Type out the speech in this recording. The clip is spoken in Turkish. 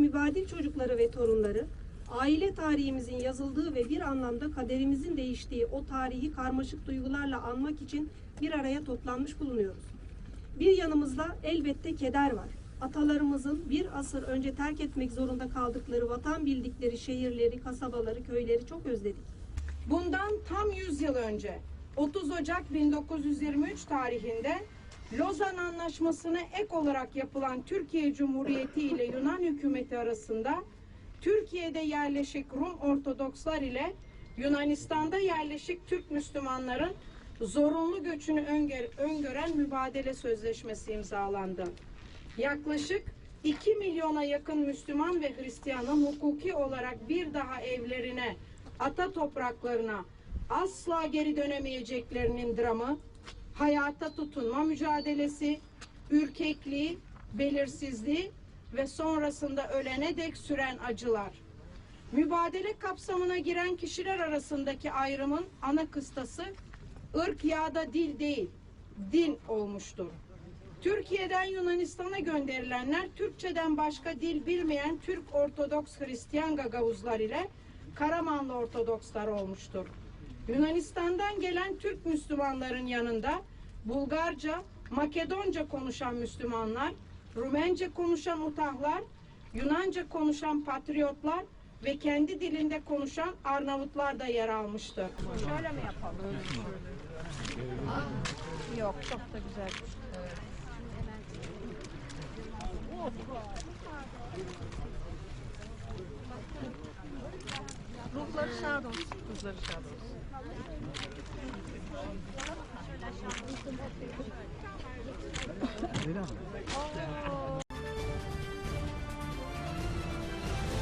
mübadil çocukları ve torunları, aile tarihimizin yazıldığı ve bir anlamda kaderimizin değiştiği o tarihi karmaşık duygularla anmak için bir araya toplanmış bulunuyoruz. Bir yanımızda elbette keder var. Atalarımızın bir asır önce terk etmek zorunda kaldıkları vatan bildikleri şehirleri, kasabaları, köyleri çok özledik. Bundan tam 100 yıl önce 30 Ocak 1923 tarihinde Lozan Anlaşması'na ek olarak yapılan Türkiye Cumhuriyeti ile Yunan hükümeti arasında Türkiye'de yerleşik Rum Ortodokslar ile Yunanistan'da yerleşik Türk Müslümanların zorunlu göçünü öngör- öngören mübadele sözleşmesi imzalandı. Yaklaşık 2 milyona yakın Müslüman ve Hristiyanın hukuki olarak bir daha evlerine, ata topraklarına asla geri dönemeyeceklerinin dramı, hayata tutunma mücadelesi, ürkekliği, belirsizliği ve sonrasında ölene dek süren acılar. Mübadele kapsamına giren kişiler arasındaki ayrımın ana kıstası ırk ya da dil değil, din olmuştur. Türkiye'den Yunanistan'a gönderilenler Türkçeden başka dil bilmeyen Türk Ortodoks Hristiyan Gagavuzlar ile Karamanlı Ortodokslar olmuştur. Yunanistan'dan gelen Türk Müslümanların yanında Bulgarca, Makedonca konuşan Müslümanlar, Rumence konuşan Utahlar, Yunanca konuşan Patriotlar ve kendi dilinde konuşan Arnavutlar da yer almıştır. Şöyle mi yapalım? Yok, çok da güzel. Şad olsun. Kızları şad olsun. Öyle mi?